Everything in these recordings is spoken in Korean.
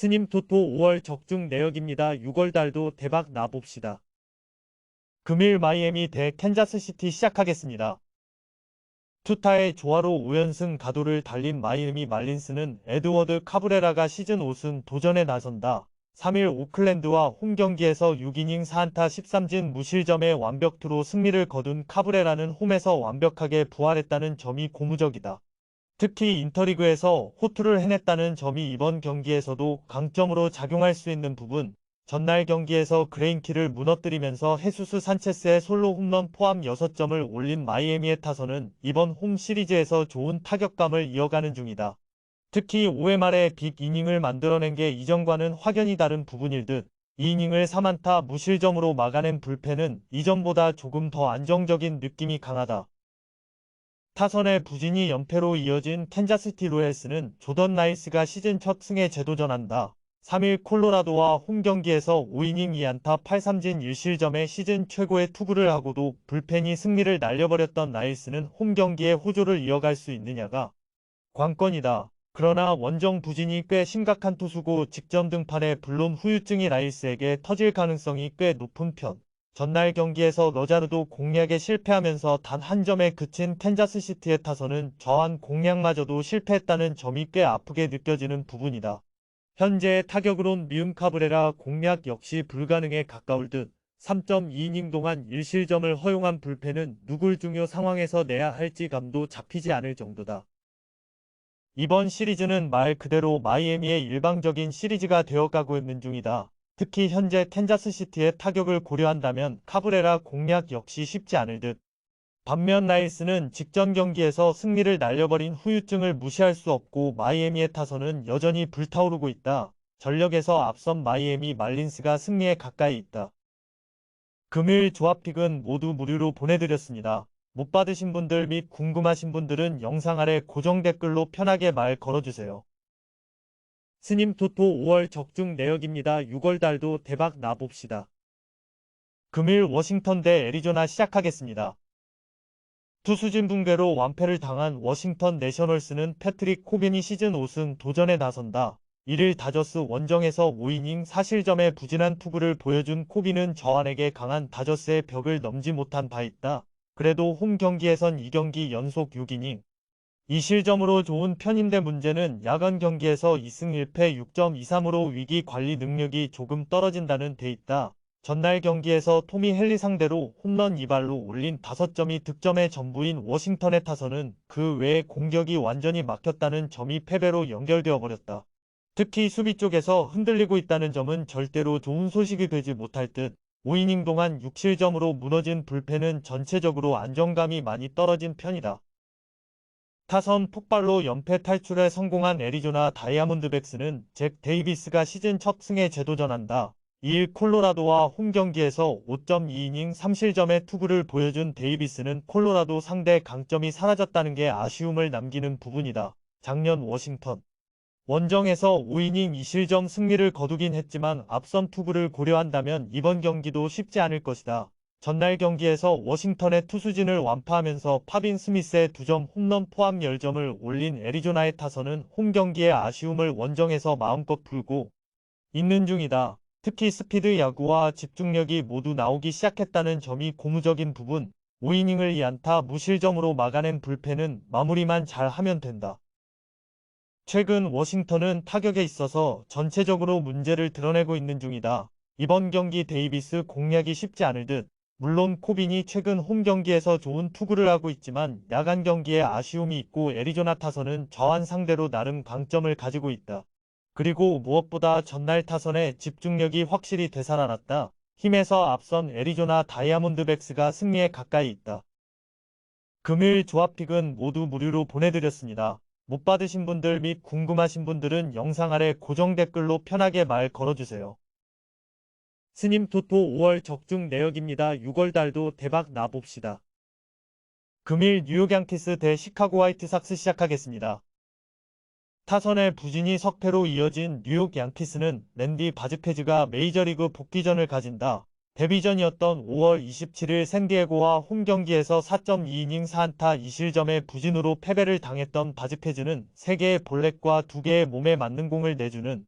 스님 토토 5월 적중 내역입니다. 6월 달도 대박 나봅시다. 금일 마이애미 대 캔자스시티 시작하겠습니다. 투타의 조화로 5연승 가도를 달린 마이애미 말린스는 에드워드 카브레라가 시즌 5승 도전에 나선다. 3일 오클랜드와 홈 경기에서 6이닝 4안타 13진 무실점의 완벽투로 승리를 거둔 카브레라는 홈에서 완벽하게 부활했다는 점이 고무적이다. 특히 인터리그에서 호투를 해냈다는 점이 이번 경기에서도 강점으로 작용할 수 있는 부분, 전날 경기에서 그레인키를 무너뜨리면서 헤수스 산체스의 솔로 홈런 포함 6점을 올린 마이애미의 타선은 이번 홈 시리즈에서 좋은 타격감을 이어가는 중이다. 특히 5회 말에 빅 이닝을 만들어낸 게 이전과는 확연히 다른 부분일 듯, 이 이닝을 3안타 무실점으로 막아낸 불펜은 이전보다 조금 더 안정적인 느낌이 강하다. 타선의 부진이 연패로 이어진 캔자스티 로얄스는 조던 나이스가 시즌 첫 승에 재도전한다. 3일 콜로라도와 홈 경기에서 5이닝 2안타 8삼진 1실점의 시즌 최고의 투구를 하고도 불펜이 승리를 날려버렸던 나이스는 홈 경기에 호조를 이어갈 수 있느냐가 관건이다. 그러나 원정 부진이 꽤 심각한 투수고 직전 등판에 물론 후유증이 나이스에게 터질 가능성이 꽤 높은 편. 전날 경기에서 러자르도 공략에 실패하면서 단 한 점에 그친 캔자스시티의 타선은 저한 공략마저도 실패했다는 점이 꽤 아프게 느껴지는 부분이다. 현재의 타격으론 미움 카브레라 공략 역시 불가능에 가까울 듯 3.2이닝 동안 1실점을 허용한 불펜은 누굴 중요 상황에서 내야 할지 감도 잡히지 않을 정도다. 이번 시리즈는 말 그대로 마이애미의 일방적인 시리즈가 되어가고 있는 중이다. 특히 현재 캔자스시티의 타격을 고려한다면 카브레라 공략 역시 쉽지 않을 듯. 반면 나이스는 직전 경기에서 승리를 날려버린 후유증을 무시할 수 없고 마이애미의 타선은 여전히 불타오르고 있다. 전력에서 앞선 마이애미 말린스가 승리에 가까이 있다. 금일 조합픽은 모두 무료로 보내드렸습니다. 못 받으신 분들 및 궁금하신 분들은 영상 아래 고정 댓글로 편하게 말 걸어주세요. 스님 토토 5월 적중 내역입니다. 6월 달도 대박 나봅시다. 금일 워싱턴 대 애리조나 시작하겠습니다. 투수진 붕괴로 완패를 당한 워싱턴 내셔널스는 패트릭 코빈이 시즌 5승 도전에 나선다. 1일 다저스 원정에서 5이닝 사실점의 부진한 투구를 보여준 코빈은 저안에게 강한 다저스의 벽을 넘지 못한 바 있다. 그래도 홈 경기에선 2경기 연속 6이닝. 2실점으로 좋은 편인데 문제는 야간 경기에서 2승 1패 6.23으로 위기 관리 능력이 조금 떨어진다는 데 있다. 전날 경기에서 토미 헨리 상대로 홈런 2발로 올린 5점이 득점의 전부인 워싱턴의 타선은 그 외에 공격이 완전히 막혔다는 점이 패배로 연결되어 버렸다. 특히 수비 쪽에서 흔들리고 있다는 점은 절대로 좋은 소식이 되지 못할 듯 5이닝 동안 6실점으로 무너진 불펜은 전체적으로 안정감이 많이 떨어진 편이다. 타선 폭발로 연패 탈출에 성공한 애리조나 다이아몬드백스는 잭 데이비스가 시즌 첫 승에 재도전한다. 2일 콜로라도와 홈 경기에서 5.2이닝 3실점의 투구를 보여준 데이비스는 콜로라도 상대 강점이 사라졌다는 게 아쉬움을 남기는 부분이다. 작년 워싱턴 원정에서 5이닝 2실점 승리를 거두긴 했지만 앞선 투구를 고려한다면 이번 경기도 쉽지 않을 것이다. 전날 경기에서 워싱턴의 투수진을 완파하면서 파빈 스미스의 2점 홈런 포함 10점을 올린 애리조나의 타선은 홈 경기의 아쉬움을 원정에서 마음껏 풀고 있는 중이다. 특히 스피드 야구와 집중력이 모두 나오기 시작했다는 점이 고무적인 부분, 5이닝을 2안타 무실점으로 막아낸 불펜은 마무리만 잘 하면 된다. 최근 워싱턴은 타격에 있어서 전체적으로 문제를 드러내고 있는 중이다. 이번 경기 데이비스 공략이 쉽지 않을 듯, 물론 코빈이 최근 홈 경기에서 좋은 투구를 하고 있지만 야간 경기에 아쉬움이 있고 애리조나 타선은 저한 상대로 나름 강점을 가지고 있다. 그리고 무엇보다 전날 타선의 집중력이 확실히 되살아났다. 힘에서 앞선 애리조나 다이아몬드백스가 승리에 가까이 있다. 금일 조합픽은 모두 무료로 보내드렸습니다. 못 받으신 분들 및 궁금하신 분들은 영상 아래 고정 댓글로 편하게 말 걸어주세요. 스님 토토 5월 적중 내역입니다. 6월 달도 대박 나봅시다. 금일 뉴욕 양키스 대 시카고 화이트삭스 시작하겠습니다. 타선의 부진이 석패로 이어진 뉴욕 양키스는 랜디 바즈페즈가 메이저리그 복귀전을 가진다. 데뷔전이었던 5월 27일 샌디에고와 홈 경기에서 4.2이닝 4안타 2실점의 부진으로 패배를 당했던 바즈페즈는 3개의 볼넷과 2개의 몸에 맞는 공을 내주는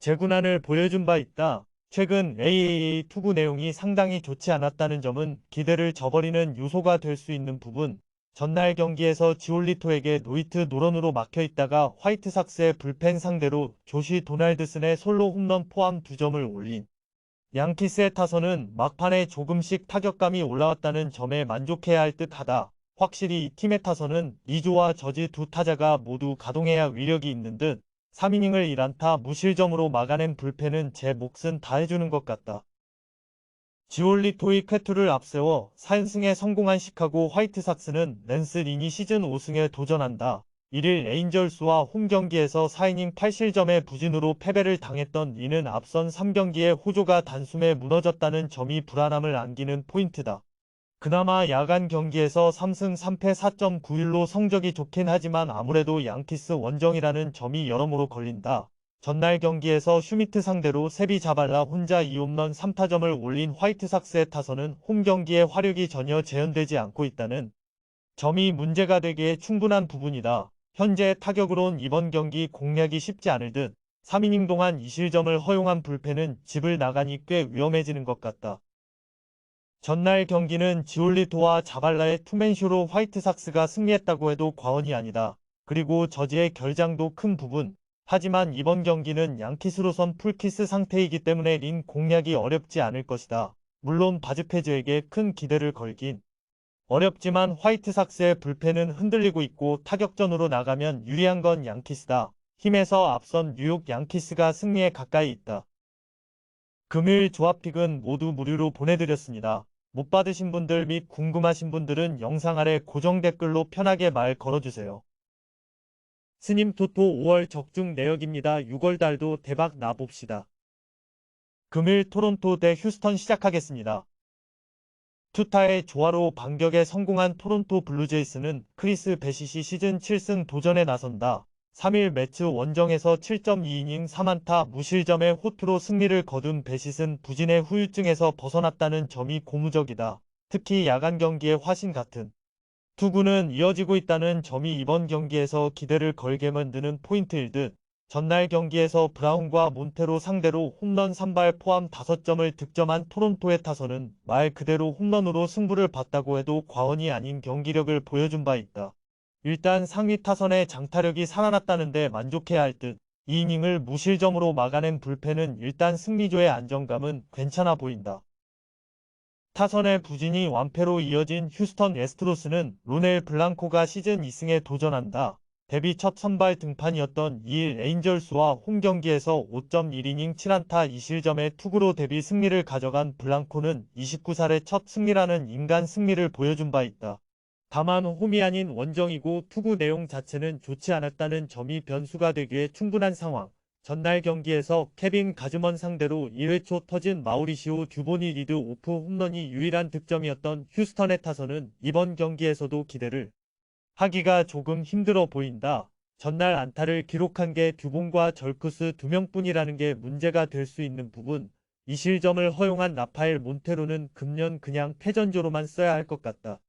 재군안을 보여준 바 있다. 최근 AAA 투구 내용이 상당히 좋지 않았다는 점은 기대를 저버리는 요소가 될 수 있는 부분. 전날 경기에서 지올리토에게 노이트 노런으로 막혀 있다가 화이트삭스의 불펜 상대로 조시 도날드슨의 솔로 홈런 포함 2점을 올린 양키스의 타선은 막판에 조금씩 타격감이 올라왔다는 점에 만족해야 할 듯하다. 확실히 이 팀의 타선은 리조와 저지 두 타자가 모두 가동해야 위력이 있는 듯 3이닝을 1안타 무실점으로 막아낸 불펜은 제 몫은 다 해주는 것 같다. 지올리토의 쾌투를 앞세워 4연승에 성공한 시카고 화이트삭스는 랜스 린이 시즌 5승에 도전한다. 1일 에인절스와 홈경기에서 4이닝 8실점의 부진으로 패배를 당했던 린은 앞선 3경기에 호조가 단숨에 무너졌다는 점이 불안함을 안기는 포인트다. 그나마 야간 경기에서 3승 3패 4.91로 성적이 좋긴 하지만 아무래도 양키스 원정이라는 점이 여러모로 걸린다. 전날 경기에서 슈미트 상대로 세비 자발라 혼자 2홈런 3타점을 올린 화이트삭스의 타선은 홈 경기에 화력이 전혀 재현되지 않고 있다는 점이 문제가 되기에 충분한 부분이다. 현재 타격으론 이번 경기 공략이 쉽지 않을 듯 3이닝 동안 2실점을 허용한 불펜은 집을 나가니 꽤 위험해지는 것 같다. 전날 경기는 지올리토와 자발라의 투맨쇼로 화이트삭스가 승리했다고 해도 과언이 아니다. 그리고 저지의 결장도 큰 부분. 하지만 이번 경기는 양키스로선 풀키스 상태이기 때문에 린 공략이 어렵지 않을 것이다. 물론 바즈페즈에게 큰 기대를 걸긴 어렵지만 화이트삭스의 불펜은 흔들리고 있고 타격전으로 나가면 유리한 건 양키스다. 힘에서 앞선 뉴욕 양키스가 승리에 가까이 있다. 금요일 조합픽은 모두 무료로 보내드렸습니다. 못 받으신 분들 및 궁금하신 분들은 영상 아래 고정 댓글로 편하게 말 걸어주세요. 스님 토토 5월 적중 내역입니다. 6월 달도 대박 나봅시다. 금일 토론토 대 휴스턴 시작하겠습니다. 투타의 조화로 반격에 성공한 토론토 블루제이스는 크리스 베시시 시즌 7승 도전에 나선다. 3일 매치 원정에서 7.2이닝 3안타 무실점의 호투로 승리를 거둔 베시스는 부진의 후유증에서 벗어났다는 점이 고무적이다. 특히 야간 경기의 화신 같은 투구는 이어지고 있다는 점이 이번 경기에서 기대를 걸게 만드는 포인트일 듯 전날 경기에서 브라운과 몬테로 상대로 홈런 3발 포함 5점을 득점한 토론토의 타선은 말 그대로 홈런으로 승부를 봤다고 해도 과언이 아닌 경기력을 보여준 바 있다. 일단 상위 타선의 장타력이 살아났다는 데 만족해야 할 듯. 2이닝을 무실점으로 막아낸 불펜은 일단 승리조의 안정감은 괜찮아 보인다. 타선의 부진이 완패로 이어진 휴스턴 에스트로스는 로넬 블랑코가 시즌 2승에 도전한다. 데뷔 첫 선발 등판이었던 2일 에인절스와 홈 경기에서 5.1이닝 7안타 2실점의 투구로 데뷔 승리를 가져간 블랑코는 29살의 첫 승리라는 인간 승리를 보여준 바 있다. 다만 홈이 아닌 원정이고 투구 내용 자체는 좋지 않았다는 점이 변수가 되기에 충분한 상황. 전날 경기에서 케빈 가즈먼 상대로 1회 초 터진 마우리시오 듀보니 리드 오프 홈런이 유일한 득점이었던 휴스턴의 타선은 이번 경기에서도 기대를 하기가 조금 힘들어 보인다. 전날 안타를 기록한 게 듀본과 절크스 두 명뿐이라는 게 문제가 될 수 있는 부분. 이 실점을 허용한 라파엘 몬테로는 금년 그냥 패전조로만 써야 할 것 같다.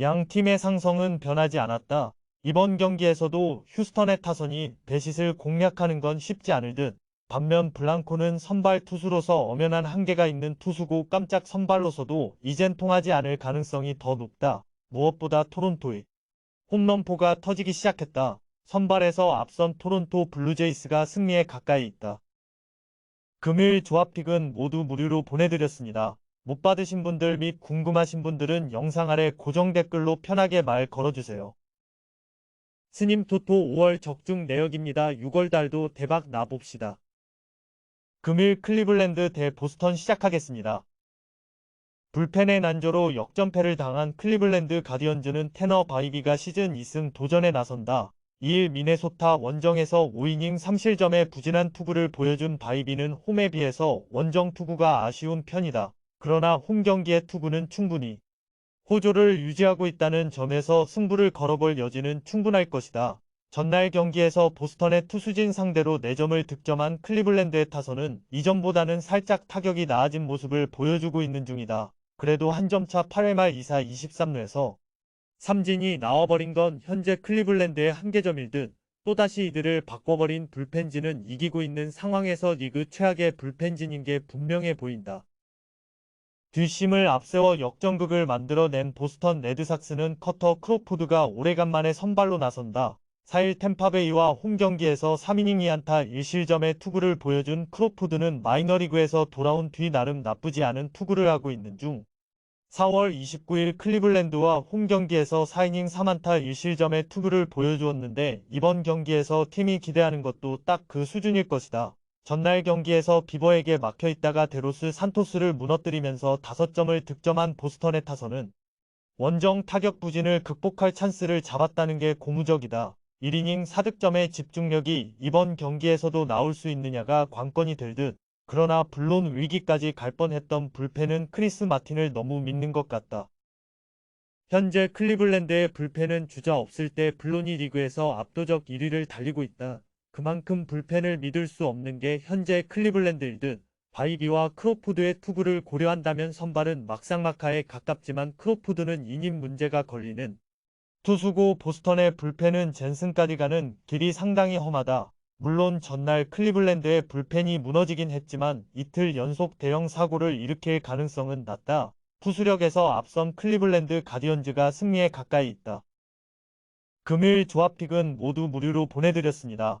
양 팀의 상성은 변하지 않았다. 이번 경기에서도 휴스턴의 타선이 베싯을 공략하는 건 쉽지 않을 듯. 반면 블랑코는 선발 투수로서 엄연한 한계가 있는 투수고 깜짝 선발로서도 이젠 통하지 않을 가능성이 더 높다. 무엇보다 토론토의 홈런포가 터지기 시작했다. 선발에서 앞선 토론토 블루제이스가 승리에 가까이 있다. 금요일 조합픽은 모두 무료로 보내드렸습니다. 못 받으신 분들 및 궁금하신 분들은 영상 아래 고정 댓글로 편하게 말 걸어주세요. 스님 토토 5월 적중 내역입니다. 6월 달도 대박 나봅시다. 금일 클리블랜드 대 보스턴 시작하겠습니다. 불펜의 난조로 역전패를 당한 클리블랜드 가디언즈는 테너 바이비가 시즌 2승 도전에 나선다. 2일 미네소타 원정에서 5이닝 3실점의 부진한 투구를 보여준 바이비는 홈에 비해서 원정 투구가 아쉬운 편이다. 그러나 홈 경기의 투구는 충분히 호조를 유지하고 있다는 점에서 승부를 걸어볼 여지는 충분할 것이다. 전날 경기에서 보스턴의 투수진 상대로 4점을 득점한 클리블랜드의 타선은 이전보다는 살짝 타격이 나아진 모습을 보여주고 있는 중이다. 그래도 한 점차 8회 말 2사 23루에서 삼진이 나와버린 건 현재 클리블랜드의 한계점일 듯 또다시 이들을 바꿔버린 불펜진은 이기고 있는 상황에서 리그 최악의 불펜진인 게 분명해 보인다. 뒷심을 앞세워 역전극을 만들어낸 보스턴 레드삭스는 커터 크로포드가 오래간만에 선발로 나선다. 4일 템파베이와 홈경기에서 3이닝 2안타 1실점의 투구를 보여준 크로포드는 마이너리그에서 돌아온 뒤 나름 나쁘지 않은 투구를 하고 있는 중 4월 29일 클리블랜드와 홈경기에서 4이닝 3안타 1실점의 투구를 보여주었는데 이번 경기에서 팀이 기대하는 것도 딱 그 수준일 것이다. 전날 경기에서 비버에게 막혀있다가 데로스 산토스를 무너뜨리면서 5점을 득점한 보스턴의 타선은 원정 타격 부진을 극복할 찬스를 잡았다는 게 고무적이다. 1이닝 4득점의 집중력이 이번 경기에서도 나올 수 있느냐가 관건이 될 듯. 그러나 물론 위기까지 갈 뻔했던 불펜은 크리스 마틴을 너무 믿는 것 같다. 현재 클리블랜드의 불펜은 주자 없을 때 블로니 리그에서 압도적 1위를 달리고 있다. 그만큼 불펜을 믿을 수 없는 게 현재 클리블랜드일 듯. 바이비와 크로포드의 투구를 고려한다면 선발은 막상막하에 가깝지만 크로포드는 인임 문제가 걸리는 투수고 보스턴의 불펜은 젠슨까지 가는 길이 상당히 험하다. 물론 전날 클리블랜드의 불펜이 무너지긴 했지만 이틀 연속 대형 사고를 일으킬 가능성은 낮다. 투수력에서 앞선 클리블랜드 가디언즈가 승리에 가까이 있다. 금일 조합픽은 모두 무료로 보내드렸습니다.